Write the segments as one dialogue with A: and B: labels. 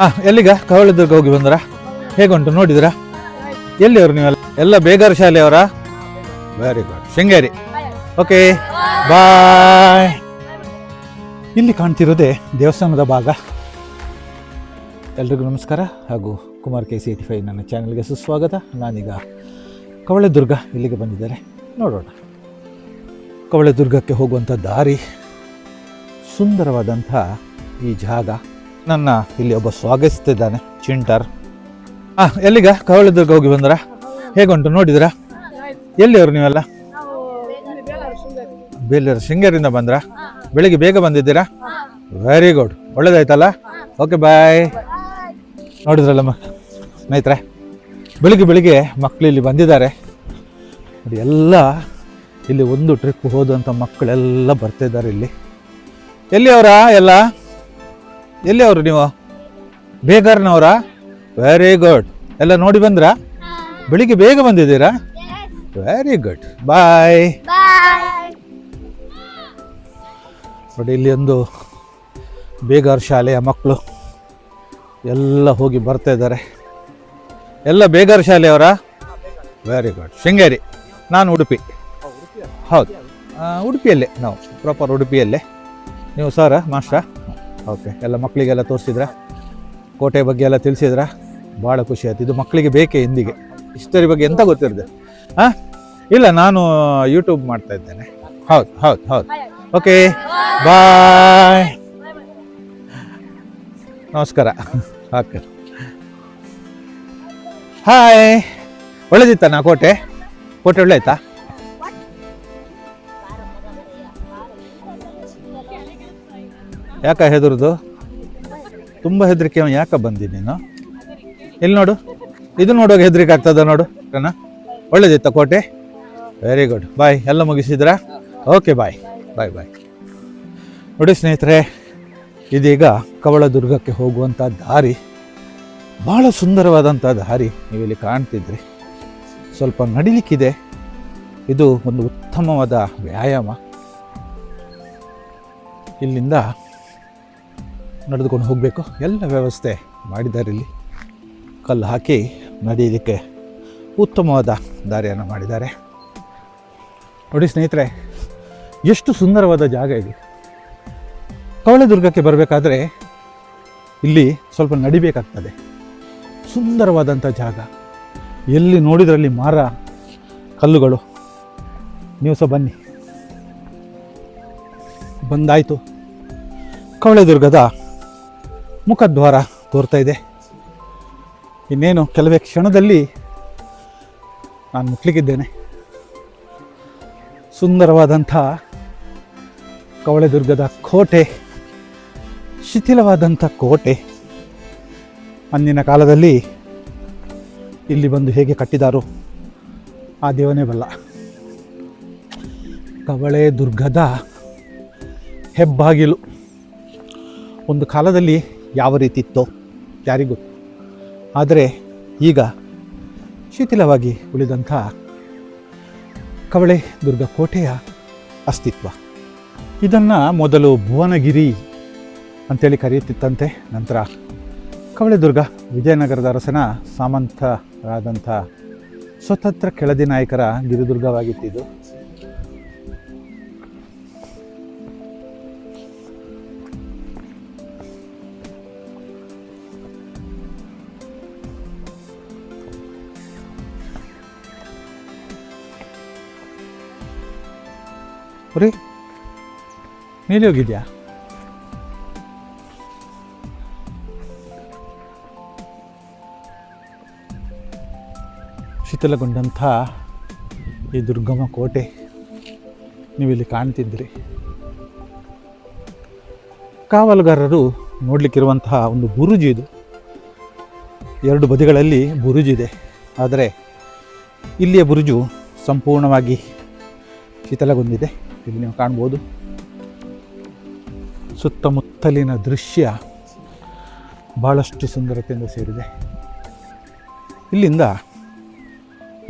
A: ಹಾ ಎಲ್ಲಿಗ? ಕವಳದುರ್ಗ ಹೋಗಿ ಬಂದ್ರ? ಹೇಗುಂಟು ನೋಡಿದ್ರಾ? ಎಲ್ಲಿಯವರು ನೀವೆಲ್ಲ? ಎಲ್ಲ Begar ಶಾಲೆಯವರ? Very good Sringeri. Okay bye ಇಲ್ಲಿ ಕಾಣ್ತಿರೋದೇ ದೇವಸ್ಥಾನದ ಭಾಗ. ಎಲ್ರಿಗೂ ನಮಸ್ಕಾರ. ಹಾಗೂ Kumar K C eighty five ನನ್ನ ಚಾನಲ್ಗೆ ಸುಸ್ವಾಗತ. ನಾನೀಗ ಕವಳೆದುರ್ಗ ಇಲ್ಲಿಗೆ ಬಂದಿದ್ದಾರೆ. ನೋಡೋಣ. ಕವಳೆದುರ್ಗಕ್ಕೆ ಹೋಗುವಂಥ ದಾರಿ ಸುಂದರವಾದಂಥ ಈ ಜಾಗ. ನನ್ನ ಇಲ್ಲಿ ಒಬ್ಬ ಸ್ವಾಗತಿಸ್ತಿದ್ದಾನೆ ಚಿಂಟರ್. ಆ, ಎಲ್ಲಿಗ? ಕವಳದುರ್ಗ ಹೋಗಿ ಬಂದ್ರ? ಹೇಗುಂಟು ಎಲ್ಲಿ ಅವರು ನೀವೆಲ್ಲ? ಬೇಲೂರು ಶೃಂಗೇರಿಂದ ಬಂದ್ರ? ಬೆಳಿಗ್ಗೆ ಬೇಗ ಬಂದಿದ್ದೀರಾ? ವೆರಿ ಗುಡ್ ಒಳ್ಳೇದಾಯ್ತಲ್ಲ? ಓಕೆ ಬಾಯ್ ನೋಡಿದ್ರಲ್ಲ ಮಕ್ ಸ್ನೇಹಿತರೆ, ಬೆಳಿಗ್ಗೆ ಬೆಳಿಗ್ಗೆ ಮಕ್ಕಳು ಇಲ್ಲಿ ಬಂದಿದ್ದಾರೆ. ನೋಡಿ, ಎಲ್ಲ ಇಲ್ಲಿ ಒಂದು ಟ್ರಿಪ್ ಹೋದಂಥ ಮಕ್ಕಳೆಲ್ಲ ಬರ್ತಿದ್ದಾರೆ ಇಲ್ಲಿ. ಎಲ್ಲಿ ಅವರಾ ಎಲ್ಲ? ಎಲ್ಲಿ ಅವರು ನೀವು? ಬೇಗಾರ್ನವರಾ? ವೆರಿ ಗುಡ್ ಎಲ್ಲ ನೋಡಿ ಬಂದ್ರಾ? ಬೆಳಿಗ್ಗೆ ಬೇಗ ಬಂದಿದ್ದೀರಾ? ವೆರಿ ಗುಡ್ ಬಾಯ್ ನೋಡಿ ಇಲ್ಲಿ ಒಂದು ಬೇಗಾರ್ ಶಾಲೆಯ ಮಕ್ಕಳು ಎಲ್ಲ ಹೋಗಿ ಬರ್ತಾ ಇದ್ದಾರೆ. ಎಲ್ಲ ಬೇಗಾರ್ ಶಾಲೆಯವರ? Very good Sringeri. ನಾನು ಉಡುಪಿ. ಹೌದು. ಉಡುಪಿಯಲ್ಲೇ ನಾವು ಪ್ರಾಪರ್ ಉಡುಪಿಯಲ್ಲೇ. ನೀವು ಸರ ಮಾಸ್ಟ್ರಾ ಓಕೆ, ಎಲ್ಲ ಮಕ್ಕಳಿಗೆಲ್ಲ ತೋರಿಸಿದ್ರ? ಕೋಟೆ ಬಗ್ಗೆ ಎಲ್ಲ ತಿಳಿಸಿದ್ರ? ಭಾಳ ಖುಷಿ ಆಯ್ತು. ಇದು ಮಕ್ಕಳಿಗೆ ಬೇಕೇ ಹಿಂದಿಗೆ ಹಿಸ್ಟರಿ ಬಗ್ಗೆ ಎಂತ ಗೊತ್ತಿರದೆ. ಹಾಂ ಇಲ್ಲ, ನಾನು ಯೂಟ್ಯೂಬ್ ಮಾಡ್ತಾ ಇದ್ದೇನೆ. ಹೌದು ಹೌದು ಹೌದು. Okay, bye. ನಮಸ್ಕಾರ. ಓಕೆ. ಹಾಯ್. ಒಳ್ಳೇದಿತ್ತ ನಾ ಕೋಟೆ? ಕೋಟೆ ಒಳ್ಳೆ ಆಯ್ತಾ? ಯಾಕ ಹೆದರುದು? ತುಂಬ ಹೆದರಿಕೆ ಯಾಕೆ ಬಂದಿ ನೀನು? ಇಲ್ಲಿ ನೋಡು. ಇದು ನೋಡುವಾಗ ಹೆದರಿಕೆ ಆಗ್ತದ ನೋಡು ಕಣ ಒಳ್ಳೇದಿತ್ತ ಕೋಟೆ? ವೆರಿ ಗುಡ್ ಬಾಯ್ ಎಲ್ಲ ಮುಗಿಸಿದ್ರಾ? ಓಕೆ ಬಾಯ್ ಬಾಯ್ ಬಾಯ್ ನೋಡಿ ಸ್ನೇಹಿತರೆ, ಇದೀಗ ಕವಳದುರ್ಗಕ್ಕೆ ಹೋಗುವಂಥ ದಾರಿ ಭಾಳ ಸುಂದರವಾದಂಥ ದಾರಿ ನೀವಿಲ್ಲಿ ಕಾಣ್ತಿದ್ರಿ. ಸ್ವಲ್ಪ ನಡಿಲಿಕ್ಕಿದೆ. ಇದು ಒಂದು ಉತ್ತಮವಾದ ವ್ಯಾಯಾಮ. ಇಲ್ಲಿಂದ ನಡೆದುಕೊಂಡು ಹೋಗಬೇಕು. ಎಲ್ಲ ವ್ಯವಸ್ಥೆ ಮಾಡಿದ್ದಾರೆ ಇಲ್ಲಿ ಕಲ್ಲು ಹಾಕಿ ನಡೆಯಲಿಕ್ಕೆ ಉತ್ತಮವಾದ ದಾರಿಯನ್ನು ಮಾಡಿದ್ದಾರೆ. ನೋಡಿ ಸ್ನೇಹಿತರೆ, ಎಷ್ಟು ಸುಂದರವಾದ ಜಾಗ ಇದೆ. ಕವಳೆದುರ್ಗಕ್ಕೆ ಬರಬೇಕಾದ್ರೆ ಇಲ್ಲಿ ಸ್ವಲ್ಪ ನಡಿಬೇಕಾಗ್ತದೆ. ಸುಂದರವಾದಂಥ ಜಾಗ. ಎಲ್ಲಿ ನೋಡಿದ್ರಲ್ಲಿ ಮಾರ ಕಲ್ಲುಗಳು. ನೀವು ಸಹ ಬನ್ನಿ. ಬಂದಾಯಿತು. ಕವಳೆದುರ್ಗದ ಮುಖದ್ವಾರ ತೋರ್ತಾ ಇದೆ. ಇನ್ನೇನು ಕೆಲವೇ ಕ್ಷಣದಲ್ಲಿ ನಾನು ಮುಟ್ಲಿಕ್ಕಿದ್ದೇನೆ ಸುಂದರವಾದಂಥ ಕವಳೆದುರ್ಗದ ಕೋಟೆ, ಶಿಥಿಲವಾದಂಥ ಕೋಟೆ ಅಂದಿನ ಕಾಲದಲ್ಲಿ ಇಲ್ಲಿ ಬಂದು ಹೇಗೆ ಕಟ್ಟಿದಾರೋ ಆ ದೇವನೇ ಬಲ್ಲ. ಕವಳೆ ದುರ್ಗದ ಹೆಬ್ಬಾಗಿಲು. ಒಂದು ಕಾಲದಲ್ಲಿ ಯಾವ ರೀತಿ ಇತ್ತೋ ಯಾರಿಗೂ. ಆದರೆ ಈಗ ಶಿಥಿಲವಾಗಿ ಉಳಿದಂಥ ಕವಳೆ ದುರ್ಗ ಕೋಟೆಯ ಅಸ್ತಿತ್ವ. ಇದನ್ನು ಮೊದಲು ಭುವನಗಿರಿ ಅಂತೇಳಿ ಕರೆಯುತ್ತಿತ್ತಂತೆ, ನಂತರ ಕವಳೆದುರ್ಗ ವಿಜಯನಗರದ ಅರಸನ ಸಾಮಂತರಾದಂಥ ಸ್ವತಂತ್ರ ಕೆಳದಿ ನಾಯಕರ ಗಿರಿದುರ್ಗವಾಗಿತ್ತಿದ್ದು ರೀ ನೀಲಿ ಹೋಗಿದ್ಯಾ ಈ ದುರ್ಗಮ ಕೋಟೆ ನೀವಿಲ್ಲಿ ಕಾಣ್ತಿದ್ರಿ ಕಾವಲುಗಾರರು ನೋಡಲಿಕ್ಕಿರುವಂತಹ ಒಂದು ಬುರುಜು ಇದು. ಎರಡು ಬದಿಗಳಲ್ಲಿ ಬುರುಜಿದೆ ಆದರೆ ಇಲ್ಲಿಯ ಬುರುಜು ಸಂಪೂರ್ಣವಾಗಿ ಶಿಥಿಲಗೊಂಡಿದೆ ಇಲ್ಲಿ ನೀವು ಕಾಣ್ಬೋದು. ಸುತ್ತಮುತ್ತಲಿನ ದೃಶ್ಯ ಭಾಳಷ್ಟು ಸುಂದರತೆಯಿಂದ ಸೇರಿದೆ. ಇಲ್ಲಿಂದ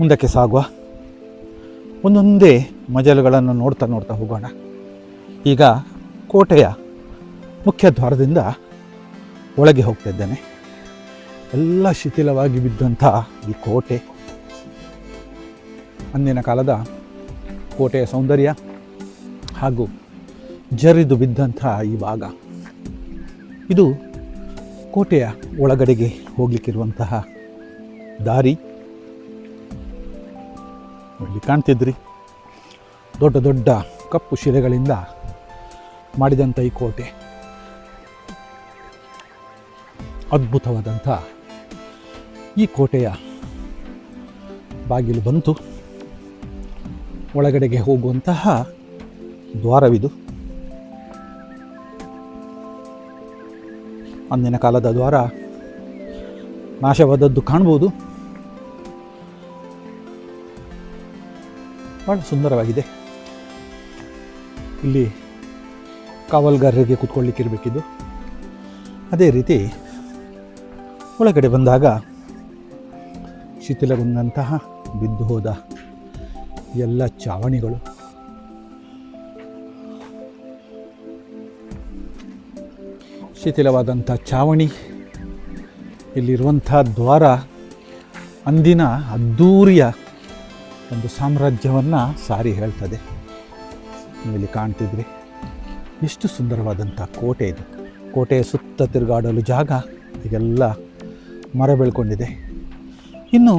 A: ಮುಂದಕ್ಕೆ ಸಾಗುವ ಒಂದೊಂದೇ ಮಜಲುಗಳನ್ನು ನೋಡ್ತಾ ನೋಡ್ತಾ ಹೋಗೋಣ. ಈಗ ಕೋಟೆಯ ಮುಖ್ಯ ದ್ವಾರದಿಂದ ಒಳಗೆ ಹೋಗ್ತಾ ಇದ್ದೇನೆ. ಎಲ್ಲ ಶಿಥಿಲವಾಗಿ ಬಿದ್ದಂಥ ಈ ಕೋಟೆ. ಅಂದಿನ ಕಾಲದ ಕೋಟೆಯ ಸೌಂದರ್ಯ ಹಾಗೂ ಜರಿದು ಬಿದ್ದಂಥ ಈ ಭಾಗ. ಇದು ಕೋಟೆಯ ಒಳಗಡೆಗೆ ಹೋಗ್ಲಿಕ್ಕಿರುವಂತಹ ದಾರಿ. ಇಲ್ಲಿ ಕಾಣ್ತಿದ್ರಿ, ದೊಡ್ಡ ದೊಡ್ಡ ಕಪ್ಪು ಶಿಲೆಗಳಿಂದ ಮಾಡಿದಂಥ ಈ ಕೋಟೆ. ಅದ್ಭುತವಾದಂಥ ಈ ಕೋಟೆಯ ಬಾಗಿಲು ಬಂತು. ಒಳಗಡೆಗೆ ಹೋಗುವಂತಹ ದ್ವಾರವಿದು. ಅಂದಿನ ಕಾಲದ ದ್ವಾರ ನಾಶವಾದದ್ದು ಕಾಣ್ಬೋದು. ಭಾಳ ಸುಂದರವಾಗಿದೆ. ಇಲ್ಲಿ ಕಾವಲ್ಗಾರರಿಗೆ ಕೂತ್ಕೊಳ್ಳಿಕ್ಕಿರಬೇಕಿದ್ದು ಅದೇ ರೀತಿ ಒಳಗಡೆ ಬಂದಾಗ ಶಿಥಿಲಗೊಂಡಂತಹ ಬಿದ್ದು ಹೋದ ಎಲ್ಲ ಚಾವಣಿಗಳು. ಶಿಥಿಲವಾದಂಥ ಚಾವಣಿ, ಇಲ್ಲಿರುವಂಥ ದ್ವಾರ, ಅಂದಿನ ಅದ್ದೂರಿಯ ಒಂದು ಸಾಮ್ರಾಜ್ಯವನ್ನು ಸಾರಿ ಹೇಳ್ತದೆ. ನೀವಿಲ್ಲಿ ಕಾಣ್ತಿದ್ರಿ. ಎಷ್ಟು ಸುಂದರವಾದಂಥ ಕೋಟೆ ಇದು. ಕೋಟೆಯ ಸುತ್ತ ತಿರುಗಾಡಲು ಜಾಗ, ಈಗೆಲ್ಲ ಮರ ಬೆಳ್ಕೊಂಡಿದೆ. ಇನ್ನು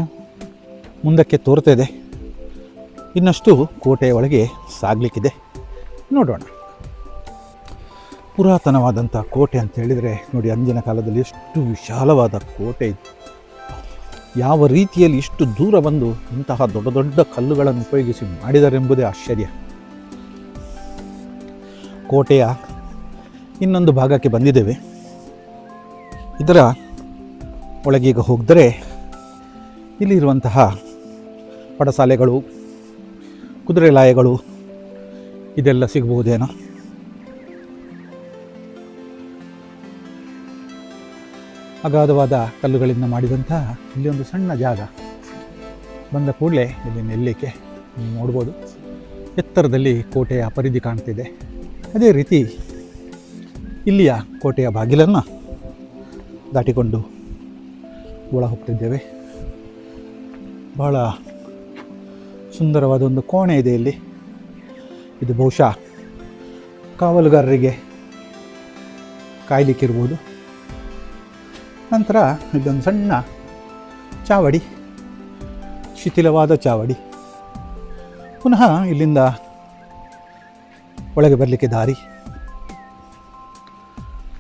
A: ಮುಂದಕ್ಕೆ ತೋರ್ತಿದೆ. ಇನ್ನಷ್ಟು ಕೋಟೆಯ ಒಳಗೆ ಸಾಗಲಿಕ್ಕಿದೆ. ನೋಡೋಣ. ಪುರಾತನವಾದಂಥ ಕೋಟೆ ಅಂತ ಹೇಳಿದರೆ ನೋಡಿ ಅಂದಿನ ಕಾಲದಲ್ಲಿ ಎಷ್ಟು ವಿಶಾಲವಾದ ಕೋಟೆ ಇತ್ತು. ಯಾವ ರೀತಿಯಲ್ಲಿ ಇಷ್ಟು ದೂರ ಬಂದು ಇಂತಹ ದೊಡ್ಡ ದೊಡ್ಡ ಕಲ್ಲುಗಳನ್ನು ಉಪಯೋಗಿಸಿ ಮಾಡಿದರೆಂಬುದೇ ಆಶ್ಚರ್ಯ. ಕೋಟೆಯ ಇನ್ನೊಂದು ಭಾಗಕ್ಕೆ ಬಂದಿದ್ದೇವೆ. ಇದರ ಒಳಗೀಗ ಹೋಗಿದರೆ ಇಲ್ಲಿರುವಂತಹ ಪಡಸಾಲೆಗಳು ಕುದುರೆ ಲಾಯಗಳು ಇದೆಲ್ಲ ಸಿಗಬಹುದೇನೋ. ಅಗಾಧವಾದ ಕಲ್ಲುಗಳಿಂದ ಮಾಡಿದಂತಹ ಇಲ್ಲಿ ಒಂದು ಸಣ್ಣ ಜಾಗ. ಬಂದ ಕೂಡಲೇ ಇಲ್ಲಿ ನೆಲ್ಲಿಕ್ಕೆ ನೋಡ್ಬೋದು. ಎತ್ತರದಲ್ಲಿ ಕೋಟೆಯ ಪರಿಧಿ ಕಾಣ್ತಿದೆ. ಅದೇ ರೀತಿ ಇಲ್ಲಿಯ ಕೋಟೆಯ ಬಾಗಿಲನ್ನು ದಾಟಿಕೊಂಡು ಒಳ ಹೋಗ್ತಿದ್ದೇವೆ. ಬಹಳ ಸುಂದರವಾದ ಒಂದು ಕೋಣೆ ಇದೆ ಇಲ್ಲಿ. ಇದು ಬಹುಶಃ ಕಾವಲುಗಾರರಿಗೆ ಕಾಯ್ಲಿಕ್ಕಿರ್ಬೋದು. ನಂತರ ಇದೊಂದು ಸಣ್ಣ ಚಾವಡಿ, ಶಿಥಿಲವಾದ ಚಾವಡಿ. ಪುನಃ ಇಲ್ಲಿಂದ ಒಳಗೆ ಬರಲಿಕ್ಕೆ ದಾರಿ.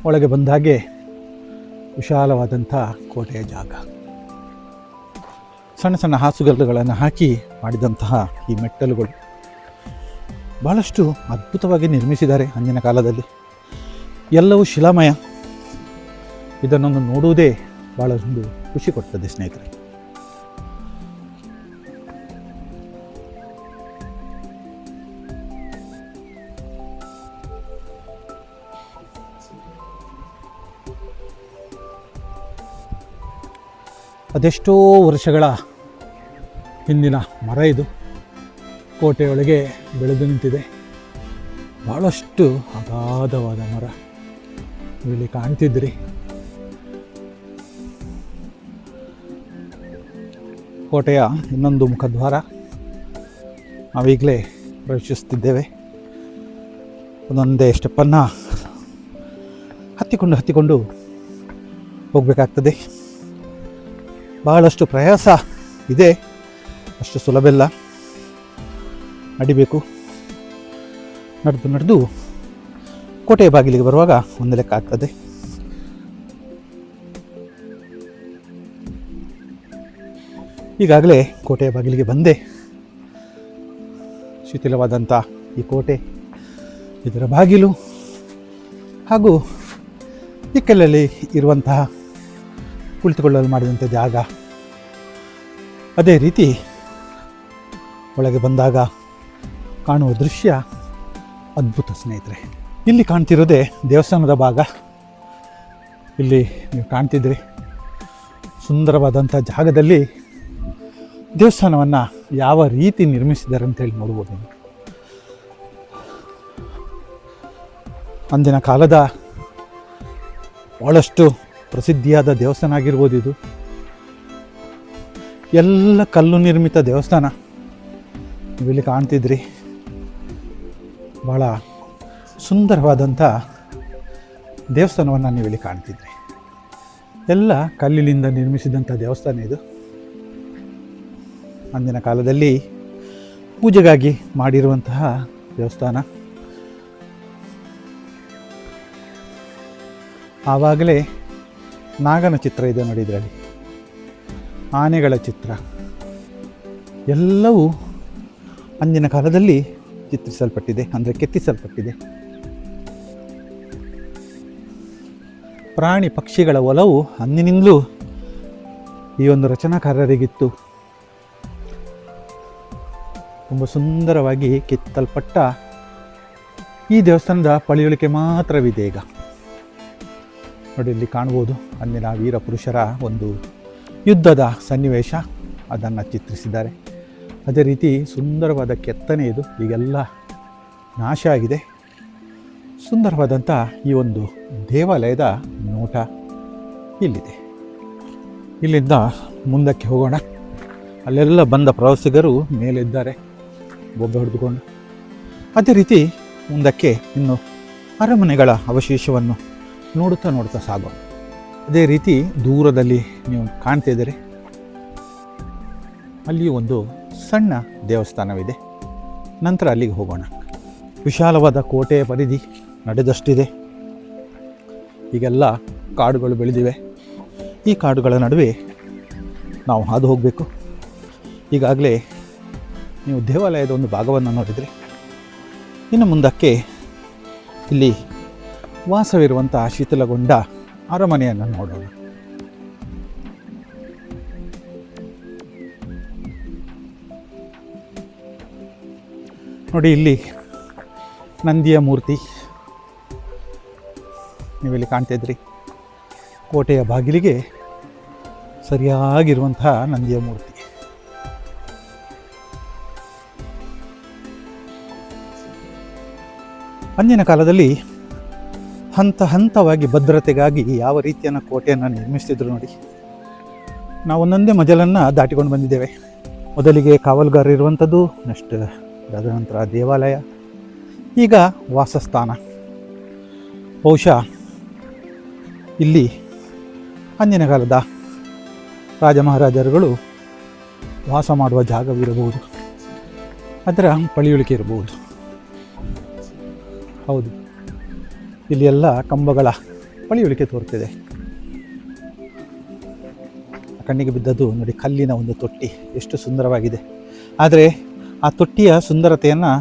A: ಒಳಗೆ ಬಂದಾಗೆ ವಿಶಾಲವಾದಂಥ ಕೋಟೆಯ ಜಾಗ. ಸಣ್ಣ ಸಣ್ಣ ಹಾಸುಗಲ್ಲುಗಳನ್ನು ಹಾಕಿ ಮಾಡಿದಂತಹ ಈ ಮೆಟ್ಟಲುಗಳು ಭಾಳಷ್ಟು ಅದ್ಭುತವಾಗಿ ನಿರ್ಮಿಸಿದ್ದಾರೆ ಅಂದಿನ ಕಾಲದಲ್ಲಿ. ಎಲ್ಲವೂ ಶಿಲಾಮಯ. ಇದನ್ನೊಂದು ನೋಡುವುದೇ ಭಾಳ ಒಂದು ಖುಷಿ ಕೊಡ್ತದೆ ಸ್ನೇಹಿತರೆ. ಅದೆಷ್ಟೋ ವರ್ಷಗಳ ಹಿಂದಿನ ಮರ ಇದು ಕೋಟೆಯೊಳಗೆ ಬೆಳೆದು ನಿಂತಿದೆ. ಭಾಳಷ್ಟು ಅಗಾಧವಾದ ಮರ. ಇಲ್ಲಿ ಕಾಣ್ತಿದ್ರಿ ಕೋಟೆಯ ಇನ್ನೊಂದು ಮುಖದ್ವಾರ ನಾವೀಗಲೇ ಪ್ರವೇಶಿಸುತ್ತಿದ್ದೇವೆ. ಒಂದೊಂದೇ ಸ್ಟೆಪ್ಪನ್ನು ಹತ್ತಿಕೊಂಡು ಹತ್ತಿಕೊಂಡು ಹೋಗಬೇಕಾಗ್ತದೆ. ಬಹಳಷ್ಟು ಪ್ರಯಾಸ ಇದೆ. ಅಷ್ಟು ಸುಲಭ ಇಲ್ಲ. ನಡಿಬೇಕು. ನಡೆದು ನಡೆದು ಕೋಟೆಯ ಬಾಗಿಲಿಗೆ ಬರುವಾಗ ಒಂದು ಲೆಕ್ಕ ಆಗ್ತದೆ. ಈಗಾಗಲೇ ಕೋಟೆಯ ಬಾಗಿಲಿಗೆ ಬಂದೆ. ಶಿಥಿಲವಾದಂಥ ಈ ಕೋಟೆ, ಇದರ ಬಾಗಿಲು ಹಾಗೂ ಇಕ್ಕಲಲ್ಲಿ ಇರುವಂತಹ ಕುಳಿತುಕೊಳ್ಳಲು ಮಾಡಿದಂಥ ಜಾಗ. ಅದೇ ರೀತಿ ಒಳಗೆ ಬಂದಾಗ ಕಾಣುವ ದೃಶ್ಯ ಅದ್ಭುತ ಸ್ನೇಹಿತರೆ. ಇಲ್ಲಿ ಕಾಣ್ತಿರೋದೇ ದೇವಸ್ಥಾನದ ಭಾಗ. ಇಲ್ಲಿ ನೀವು ಕಾಣ್ತಿದ್ರಿ ಸುಂದರವಾದಂಥ ಜಾಗದಲ್ಲಿ ದೇವಸ್ಥಾನವನ್ನು ಯಾವ ರೀತಿ ನಿರ್ಮಿಸಿದ್ದಾರೆ ಅಂತೇಳಿ ನೋಡ್ಬೋದು ನೀವು. ಅಂದಿನ ಕಾಲದ ಭಾಳಷ್ಟು ಪ್ರಸಿದ್ಧಿಯಾದ ದೇವಸ್ಥಾನ ಆಗಿರ್ಬೋದು ಇದು. ಎಲ್ಲ ಕಲ್ಲು ನಿರ್ಮಿತ ದೇವಸ್ಥಾನ ನೀವಿಲ್ಲಿ ಕಾಣ್ತಿದ್ರಿ. ಭಾಳ ಸುಂದರವಾದಂಥ ದೇವಸ್ಥಾನವನ್ನು ನೀವಿಲ್ಲಿ ಕಾಣ್ತಿದ್ರಿ. ಎಲ್ಲ ಕಲ್ಲಿನಿಂದ ನಿರ್ಮಿಸಿದಂಥ ದೇವಸ್ಥಾನ ಇದು. ಅಂದಿನ ಕಾಲದಲ್ಲಿ ಪೂಜೆಗಾಗಿ ಮಾಡಿರುವಂತಹ ದೇವಸ್ಥಾನ. ಆವಾಗಲೇ ನಾಗನ ಚಿತ್ರ ಇದೆ ನೋಡಿ ಇದರಲ್ಲಿ. ಆನೆಗಳ ಚಿತ್ರ. ಎಲ್ಲವೂ ಅಂದಿನ ಕಾಲದಲ್ಲಿ ಚಿತ್ರಿಸಲ್ಪಟ್ಟಿದೆ, ಅಂದರೆ ಕೆತ್ತಿಸಲ್ಪಟ್ಟಿದೆ. ಪ್ರಾಣಿ ಪಕ್ಷಿಗಳ ಒಲವು ಅಂದಿನಿಂದಲೂ ಈ ಒಂದು ರಚನಾಕಾರರಿಗಿತ್ತು. ತುಂಬ ಸುಂದರವಾಗಿ ಕೆತ್ತಲ್ಪಟ್ಟ ಈ ದೇವಸ್ಥಾನದ ಪಳಿಯುಳಿಕೆ ಮಾತ್ರವಿದೆ ಈಗ. ನೋಡಿ, ಇಲ್ಲಿ ಕಾಣ್ಬೋದು ಅಂದಿನ ವೀರ ಪುರುಷರ ಒಂದು ಯುದ್ಧದ ಸನ್ನಿವೇಶ. ಅದನ್ನು ಚಿತ್ರಿಸಿದ್ದಾರೆ. ಅದೇ ರೀತಿ ಸುಂದರವಾದ ಕೆತ್ತನೆ ಇದು. ಈಗೆಲ್ಲ ನಾಶ ಆಗಿದೆ. ಸುಂದರವಾದಂಥ ಈ ಒಂದು ದೇವಾಲಯದ ನೋಟ ಇಲ್ಲಿದೆ. ಇಲ್ಲಿಂದ ಮುಂದಕ್ಕೆ ಹೋಗೋಣ. ಅಲ್ಲೆಲ್ಲ ಬಂದ ಪ್ರವಾಸಿಗರು ಮೇಲಿದ್ದಾರೆ. ಬೊಬ್ಬೆ ಹೊಡೆದುಕೊಂಡು. ಅದೇ ರೀತಿ ಮುಂದಕ್ಕೆ ಇನ್ನು ಅರಮನೆಗಳ ಅವಶೇಷವನ್ನು ನೋಡುತ್ತಾ ನೋಡುತ್ತಾ ಸಾಗೋ. ಅದೇ ರೀತಿ ದೂರದಲ್ಲಿ ನೀವು ಕಾಣ್ತಿದ್ದೀರಿ ಅಲ್ಲಿ ಒಂದು ಸಣ್ಣ ದೇವಸ್ಥಾನವಿದೆ. ನಂತರ ಅಲ್ಲಿಗೆ ಹೋಗೋಣ. ವಿಶಾಲವಾದ ಕೋಟೆಯ ಪರಿಧಿ ನಡೆದಷ್ಟಿದೆ. ಈಗೆಲ್ಲ ಕಾಡುಗಳು ಬೆಳೆದಿವೆ. ಈ ಕಾಡುಗಳ ನಡುವೆ ನಾವು ಹಾದು ಹೋಗಬೇಕು. ಈಗಾಗಲೇ ನೀವು ದೇವಾಲಯದ ಒಂದು ಭಾಗವನ್ನು ನೋಡಿದರೆ, ಇನ್ನು ಮುಂದಕ್ಕೆ ಇಲ್ಲಿ ವಾಸವಿರುವಂಥ ಶೀತಲಗೊಂಡ ಅರಮನೆಯನ್ನು ನೋಡೋಣ. ನೋಡಿ, ಇಲ್ಲಿ ನಂದಿಯ ಮೂರ್ತಿ. ನೀವಿಲ್ಲಿ ಕಾಣ್ತಾ ಇದ್ರಿ ಕೋಟೆಯ ಬಾಗಿಲಿಗೆ ಸರಿಯಾಗಿರುವಂತಹ ನಂದಿಯ ಮೂರ್ತಿ. ಅಂದಿನ ಕಾಲದಲ್ಲಿ ಹಂತ ಹಂತವಾಗಿ ಭದ್ರತೆಗಾಗಿ ಯಾವ ರೀತಿಯನ್ನ ಕೋಟೆಯನ್ನು ನಿರ್ಮಿಸ್ತಿದ್ರು ನೋಡಿ. ನಾವು ಒಂದೊಂದೇ ಮಜಲನ್ನು ದಾಟಿಕೊಂಡು ಬಂದಿದ್ದೇವೆ. ಮೊದಲಿಗೆ ಕಾವಲುಗಾರ ಇರುವಂಥದ್ದು ನೆಕ್ಸ್ಟ್ ನಂತರ ದೇವಾಲಯ, ಈಗ ವಾಸಸ್ಥಾನ. ಬಹುಶಃ ಇಲ್ಲಿ ಅಂದಿನ ಕಾಲದ ರಾಜ ಮಹಾರಾಜರುಗಳು ವಾಸ ಮಾಡುವ ಜಾಗವಿರಬಹುದು. ಅದರ ಪಳಿಯುಳಿಕೆ ಇರಬಹುದು. ಹೌದು. ಇಲ್ಲಿ ಎಲ್ಲ ಕಂಬಗಳ ಪಳಿಯುಳಿಕೆ ತೋರ್ತಿದೆ ಕಣ್ಣಿಗೆ ಬಿದ್ದದ್ದು ನೋಡಿ ಕಲ್ಲಿನ ಒಂದು ತೊಟ್ಟಿ. ಎಷ್ಟು ಸುಂದರವಾಗಿದೆ. ಆದರೆ ಆ ತೊಟ್ಟಿಯ ಸುಂದರತೆಯನ್ನು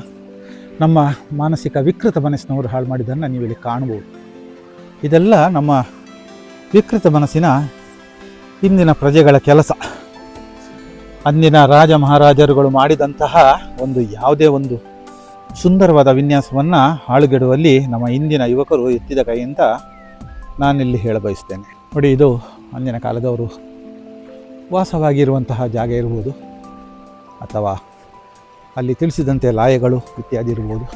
A: ನಮ್ಮ ಮಾನಸಿಕ ವಿಕೃತ ಮನಸ್ಸಿನವರು ಹಾಳು ಮಾಡಿದ್ದನ್ನು ನೀವು ಇಲ್ಲಿ ಕಾಣ್ಬೋದು ಇದೆಲ್ಲ ನಮ್ಮ ವಿಕೃತ ಮನಸ್ಸಿನ ಇಂದಿನ ಪ್ರಜೆಗಳ ಕೆಲಸ. ಅಂದಿನ ರಾಜ ಮಹಾರಾಜರುಗಳು ಮಾಡಿದಂತಹ ಒಂದು ಯಾವುದೇ ಒಂದು ಸುಂದರವಾದ ವಿನ್ಯಾಸವನ್ನು ಹಾಳುಗೆಡುವಲ್ಲಿ ನಮ್ಮ ಇಂದಿನ ಯುವಕರು ಎತ್ತಿದ ಕೈಯಿಂದ ನಾನಿಲ್ಲಿ ಹೇಳಬಯಸ್ತೇನೆ. ನೋಡಿ, ಇದು ಅಂದಿನ ಕಾಲದವರು ವಾಸವಾಗಿರುವಂತಹ ಜಾಗ ಇರ್ಬೋದು, ಅಥವಾ ಅಲ್ಲಿ ತಿಳಿಸಿದಂತೆ ಲಾಯಗಳು ಇತ್ಯಾದಿ ಇರ್ಬೋದು.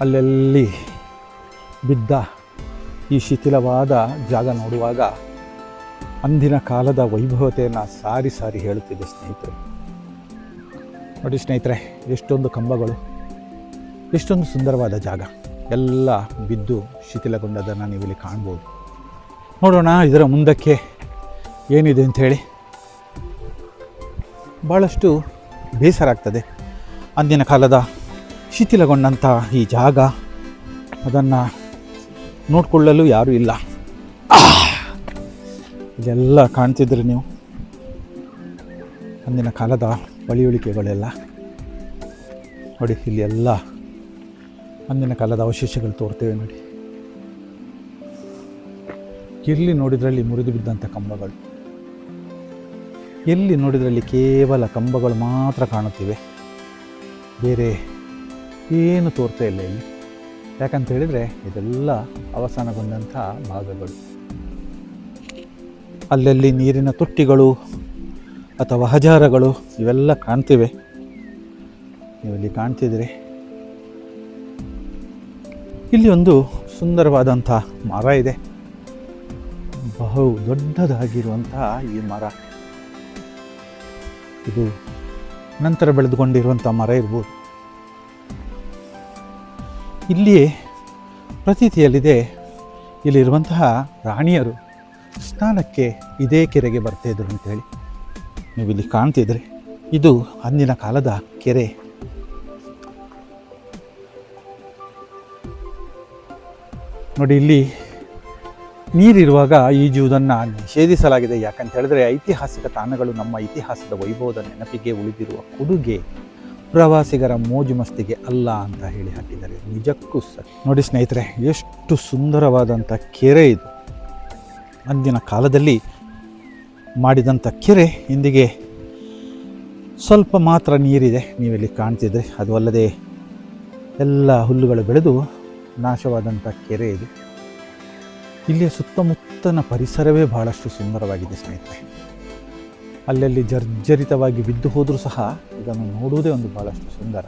A: ಅಲ್ಲೆಲ್ಲಿ ಬಿದ್ದ ಈ ಶಿಥಿಲವಾದ ಜಾಗ ನೋಡುವಾಗ ಅಂದಿನ ಕಾಲದ ವೈಭವತೆಯನ್ನು ಸಾರಿ ಸಾರಿ ಹೇಳುತ್ತಿದೆ ಸ್ನೇಹಿತರೆ. ನೋಡಿ ಸ್ನೇಹಿತರೆ, ಎಷ್ಟೊಂದು ಕಂಬಗಳು, ಎಷ್ಟೊಂದು ಸುಂದರವಾದ ಜಾಗ. ಎಲ್ಲ ಬಿದ್ದು ಶಿಥಿಲಗೊಂಡದನ್ನು ನೀವು ಇಲ್ಲಿ ಕಾಣ್ಬೋದು. ನೋಡೋಣ, ಇದರ ಮುಂದಕ್ಕೆ ಏನಿದೆ ಅಂಥೇಳಿ ಭಾಳಷ್ಟು ಬೇಸರ ಆಗ್ತದೆ. ಅಂದಿನ ಕಾಲದ ಶಿಥಿಲಗೊಂಡಂಥ ಈ ಜಾಗ, ಅದನ್ನು ನೋಡಿಕೊಳ್ಳಲು ಯಾರೂ ಇಲ್ಲ. ಇದೆಲ್ಲ ಕಾಣ್ತಿದ್ರಿ ನೀವು. ಅಂದಿನ ಕಾಲದ ಪಳಿಯುಳಿಕೆಗಳೆಲ್ಲ ನೋಡಿ, ಇಲ್ಲಿ ಎಲ್ಲ ಅಂದಿನ ಕಾಲದ ಅವಶೇಷಗಳು ತೋರ್ತೇವೆ ನೋಡಿ. ಎಲ್ಲಿ ನೋಡಿದ್ರಲ್ಲಿ ಮುರಿದು ಬಿದ್ದಂಥ ಕಂಬಗಳು. ಎಲ್ಲಿ ನೋಡಿದ್ರಲ್ಲಿ ಕೇವಲ ಕಂಬಗಳು ಮಾತ್ರ ಕಾಣುತ್ತಿವೆ. ಬೇರೆ ಏನು ತೋರ್ತಾ ಇಲ್ಲ ಇಲ್ಲಿ. ಯಾಕಂತ ಹೇಳಿದರೆ ಇದೆಲ್ಲ ಅವಸಾನಗೊಂಡಂಥ ಭಾಗಗಳು. ಅಲ್ಲಲ್ಲಿ ನೀರಿನ ತೊಟ್ಟಿಗಳು ಅಥವಾ ಹಜಾರಗಳು ಇವೆಲ್ಲ ಕಾಣ್ತಿವೆ. ನೀವು ಇಲ್ಲಿ ಕಾಣ್ತಿದ್ದೀರಿ. ಇಲ್ಲಿ ಒಂದು ಸುಂದರವಾದಂಥ ಮರ ಇದೆ. ಬಹು ದೊಡ್ಡದಾಗಿರುವಂತಹ ಈ ಮರ. ಇದು ನಂತರ ಬೆಳೆದುಕೊಂಡಿರುವಂಥ ಮರ ಇರ್ಬೋದು. ಇಲ್ಲಿ ಪ್ರತೀತಿಯಲ್ಲಿದೆ ಇಲ್ಲಿರುವಂತಹ ರಾಣಿಯರು ಸ್ನಾನಕ್ಕೆ ಇದೇ ಕೆರೆಗೆ ಬರ್ತಾಯಿದ್ರು ಅಂತೇಳಿ. ನೀವು ಇಲ್ಲಿ ಕಾಣ್ತಿದ್ರಿ. ಇದು ಅಂದಿನ ಕಾಲದ ಕೆರೆ. ನೋಡಿ, ಇಲ್ಲಿ ನೀರಿರುವಾಗ ಈಜುವುದನ್ನು ನಿಷೇಧಿಸಲಾಗಿದೆ. ಯಾಕಂತ ಹೇಳಿದ್ರೆ ಐತಿಹಾಸಿಕ ತಾಣಗಳು ನಮ್ಮ ಇತಿಹಾಸದ ವೈಭವದ ನೆನಪಿಗೆ ಉಳಿದಿರುವ ಕೊಡುಗೆ ಪ್ರವಾಸಿಗರ ಮೋಜು ಮಸ್ತಿಗೆ ಅಲ್ಲ ಅಂತ ಹೇಳಿ ಹಾಕಿದ್ದಾರೆ. ನಿಜಕ್ಕೂ ಸರ್. ನೋಡಿ ಸ್ನೇಹಿತರೆ, ಎಷ್ಟು ಸುಂದರವಾದಂಥ ಕೆರೆ ಇದು. ಅಂದಿನ ಕಾಲದಲ್ಲಿ ಮಾಡಿದಂಥ ಕೆರೆ ಇಂದಿಗೆ ಸ್ವಲ್ಪ ಮಾತ್ರ ನೀರಿದೆ. ನೀವಿಲ್ಲಿ ಕಾಣ್ತಿದ್ರೆ ಅದು ಅಲ್ಲದೆ ಎಲ್ಲ ಹುಲ್ಲುಗಳು ಬೆಳೆದು ನಾಶವಾದಂಥ ಕೆರೆ ಇದೆ. ಇಲ್ಲಿಯ ಸುತ್ತಮುತ್ತನ ಪರಿಸರವೇ ಬಹಳಷ್ಟು ಸುಂದರವಾಗಿದೆ ಸ್ನೇಹಿತರೆ. ಅಲ್ಲಲ್ಲಿ ಜರ್ಜರಿತವಾಗಿ ಬಿದ್ದು ಹೋದರೂ ಸಹ ಇದನ್ನು ನೋಡುವುದೇ ಒಂದು ಬಹಳಷ್ಟು ಸುಂದರ.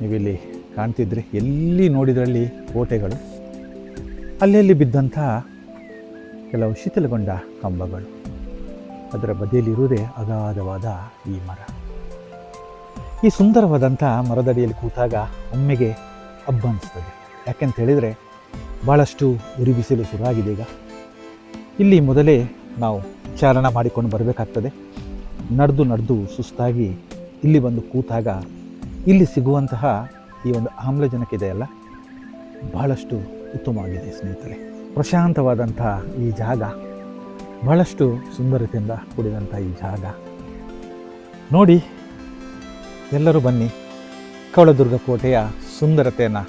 A: ನೀವಿಲ್ಲಿ ಕಾಣ್ತಿದ್ರೆ ಎಲ್ಲಿ ನೋಡಿದ್ರಲ್ಲಿ ಕೋಟೆಗಳು, ಅಲ್ಲಲ್ಲಿ ಬಿದ್ದಂಥ ಕೆಲವು ಶಿಥಿಲಗೊಂಡ ಕಂಬಗಳು. ಅದರ ಬದಿಯಲ್ಲಿರುವುದೇ ಅಗಾಧವಾದ ಈ ಮರ. ಈ ಸುಂದರವಾದಂಥ ಮರದಡಿಯಲ್ಲಿ ಕೂತಾಗ ಒಮ್ಮೆಗೆ ಹಬ್ಬ ಅನಿಸ್ತದೆ. ಯಾಕೆಂತ ಹೇಳಿದರೆ ಭಾಳಷ್ಟು ಉರಿ ಬಿಸಿಲು ಶುರುವಾಗಿದೆ ಈಗ. ಇಲ್ಲಿ ಮೊದಲೇ ನಾವು ಚಾರಣ ಮಾಡಿಕೊಂಡು ಬರಬೇಕಾಗ್ತದೆ. ನಡೆದು ನಡೆದು ಸುಸ್ತಾಗಿ ಇಲ್ಲಿ ಬಂದು ಕೂತಾಗ ಇಲ್ಲಿ ಸಿಗುವಂತಹ ಈ ಒಂದು ಆಮ್ಲಜನಕ ಇದೆಯಲ್ಲ ಬಹಳಷ್ಟು ಉತ್ತಮವಾಗಿದೆ ಸ್ನೇಹಿತರೆ. ಪ್ರಶಾಂತವಾದಂಥ ಈ ಜಾಗ ಬಹಳಷ್ಟು ಸುಂದರತೆಯಿಂದ ಕೂಡಿದಂಥ ಈ ಜಾಗ. ನೋಡಿ, ಎಲ್ಲರೂ ಬನ್ನಿ. ಕವಳದುರ್ಗ ಕೋಟೆಯ ಸುಂದರತೆಯನ್ನು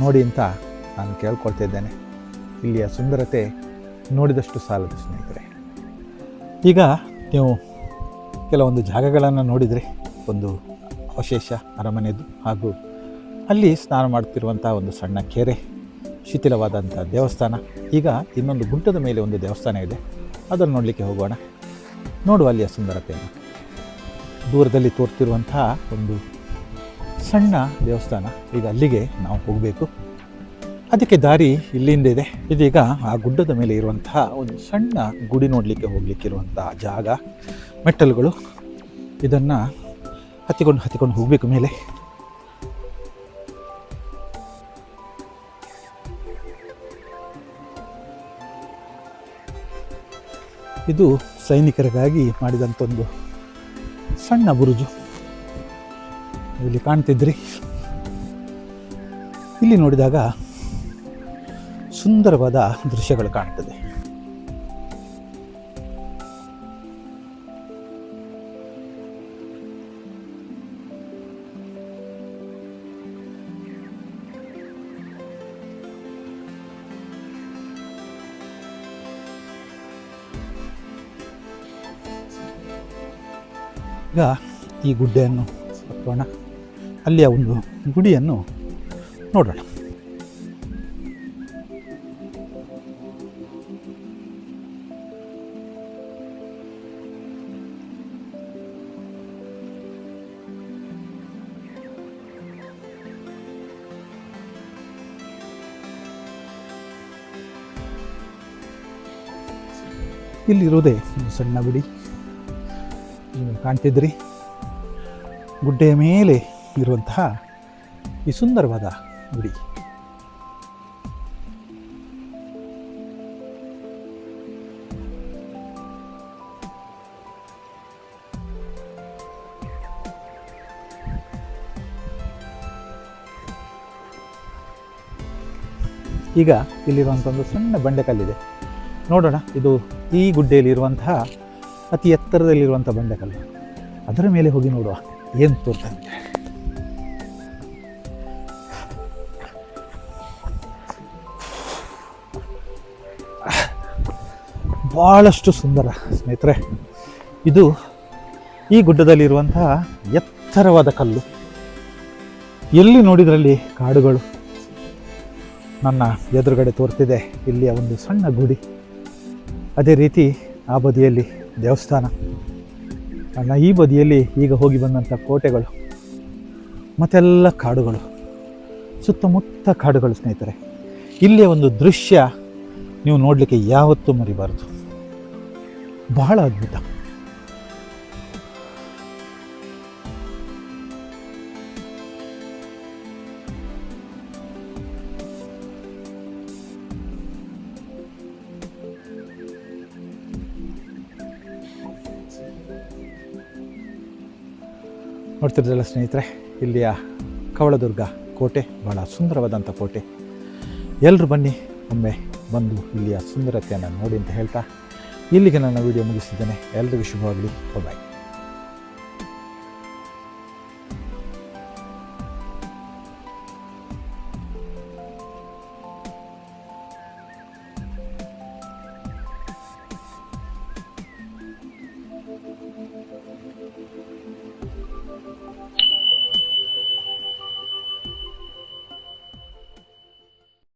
A: ನೋಡಿ ಅಂತ ನಾನು ಕೇಳ್ಕೊಳ್ತಿದ್ದೇನೆ. ಇಲ್ಲಿಯ ಸುಂದರತೆ ನೋಡಿದಷ್ಟು ಸಾಲದು ಸ್ನೇಹಿತರೆ. ಈಗ ನೀವು ಕೆಲವೊಂದು ಜಾಗಗಳನ್ನು ನೋಡಿದರೆ ಒಂದು ಅವಶೇಷ ಅರಮನೆಯದು ಹಾಗೂ ಅಲ್ಲಿ ಸ್ನಾನ ಮಾಡುತ್ತಿರುವಂಥ ಒಂದು ಸಣ್ಣ ಕೆರೆ, ಶಿಥಿಲವಾದಂಥ ದೇವಸ್ಥಾನ. ಈಗ ಇನ್ನೊಂದು ಗುಡ್ಡದ ಮೇಲೆ ಒಂದು ದೇವಸ್ಥಾನ ಇದೆ. ಅದನ್ನು ನೋಡಲಿಕ್ಕೆ ಹೋಗೋಣ. ನೋಡುವ ಅಲ್ಲಿಯ ಸುಂದರತೆಯನ್ನು. ದೂರದಲ್ಲಿ ತೋರ್ತಿರುವಂಥ ಒಂದು ಸಣ್ಣ ದೇವಸ್ಥಾನ. ಈಗ ಅಲ್ಲಿಗೆ ನಾವು ಹೋಗಬೇಕು. ಅದಕ್ಕೆ ದಾರಿ ಇಲ್ಲಿಂದ ಇದೆ. ಇದೀಗ ಆ ಗುಡ್ಡದ ಮೇಲೆ ಇರುವಂತಹ ಒಂದು ಸಣ್ಣ ಗುಡಿ ನೋಡಲಿಕ್ಕೆ ಹೋಗ್ಲಿಕ್ಕಿರುವಂತಹ ಜಾಗ. ಮೆಟ್ಟಲುಗಳು. ಇದನ್ನು ಹತ್ತಿಕೊಂಡು ಹತ್ತಿಕೊಂಡು ಹೋಗಬೇಕು ಮೇಲೆ. ಇದು ಸೈನಿಕರಿಗಾಗಿ ಮಾಡಿದಂಥ ಒಂದು ಸಣ್ಣ ಬುರುಜು. ಇಲ್ಲಿ ಕಾಣ್ತಿದ್ರಿ. ಇಲ್ಲಿ ನೋಡಿದಾಗ ಸುಂದರವಾದ ದೃಶ್ಯಗಳು ಕಾಣ್ತದೆ. ಈಗ ಈ ಗುಡ್ಡೆಯನ್ನು ಹತ್ತೋಣ. ಅಲ್ಲಿಯ ಒಂದು ಗುಡಿಯನ್ನು ನೋಡೋಣ. ಇಲ್ಲಿರುವುದೇ ಒಂದು ಸಣ್ಣ ಗುಡಿ. ಕಾಣ್ತಿದ್ರಿ? ಗುಡ್ಡೆಯ ಮೇಲೆ ಇರುವಂತಹ ಈ ಸುಂದರವಾದ ಗುಡಿ. ಈಗ ಇಲ್ಲಿರುವಂಥ ಒಂದು ಸಣ್ಣ ಬಂಡೆಕಲ್ಲಿದೆ ನೋಡೋಣ, ಇದು ಈ ಗುಡ್ಡೆಯಲ್ಲಿ ಇರುವಂತಹ ಅತಿ ಎತ್ತರದಲ್ಲಿರುವಂಥ ಬಂಡೆಕಲ್ಲು ಅದರ ಮೇಲೆ ಹೋಗಿ ನೋಡುವ. ಏನು ತೋರ್ತದೆ ಭಾಳಷ್ಟು ಸುಂದರ ಸ್ನೇಹಿತರೆ, ಇದು ಈ ಗುಡ್ಡದಲ್ಲಿರುವಂತಹ ಎತ್ತರವಾದ ಕಲ್ಲು. ಎಲ್ಲಿ ನೋಡಿದ್ರಲ್ಲಿ ಕಾಡುಗಳು? ನನ್ನ ಎದುರುಗಡೆ ತೋರ್ತಿದೆ ಇಲ್ಲಿಯ ಒಂದು ಸಣ್ಣ ಗುಡಿ. ಅದೇ ರೀತಿ ಆ ಬದಿಯಲ್ಲಿ ದೇವಸ್ಥಾನ. ನನ್ನ ಈ ಬದಿಯಲ್ಲಿ ಈಗ ಹೋಗಿ ಬಂದಂಥ ಕೋಟೆಗಳು, ಮತ್ತೆಲ್ಲ ಕಾಡುಗಳು, ಸುತ್ತಮುತ್ತ ಕಾಡುಗಳು ಸ್ನೇಹಿತರೆ. ಇಲ್ಲಿಯ ಒಂದು ದೃಶ್ಯ ನೀವು ನೋಡಲಿಕ್ಕೆ ಯಾವತ್ತೂ ಮರಿಬಾರದು. ಬಹಳ ಅದ್ಭುತ. ನೋಡ್ತಿರ್ದಲ್ಲ ಸ್ನೇಹಿತರೆ, ಇಲ್ಲಿಯ ಕವಳದುರ್ಗ ಕೋಟೆ ಭಾಳ ಸುಂದರವಾದಂಥ ಕೋಟೆ. ಎಲ್ಲರೂ ಬನ್ನಿ, ಒಮ್ಮೆ ಬಂದು ಇಲ್ಲಿಯ ಸುಂದರತೆಯನ್ನು ನೋಡಿ ಅಂತ ಹೇಳ್ತಾ ಇಲ್ಲಿಗೆ ನನ್ನ ವಿಡಿಯೋ ಮುಗಿಸಿದ್ದೇನೆ ಎಲ್ಲರಿಗೂ ಶುಭವಾಗಲಿ. ಬಾಯ್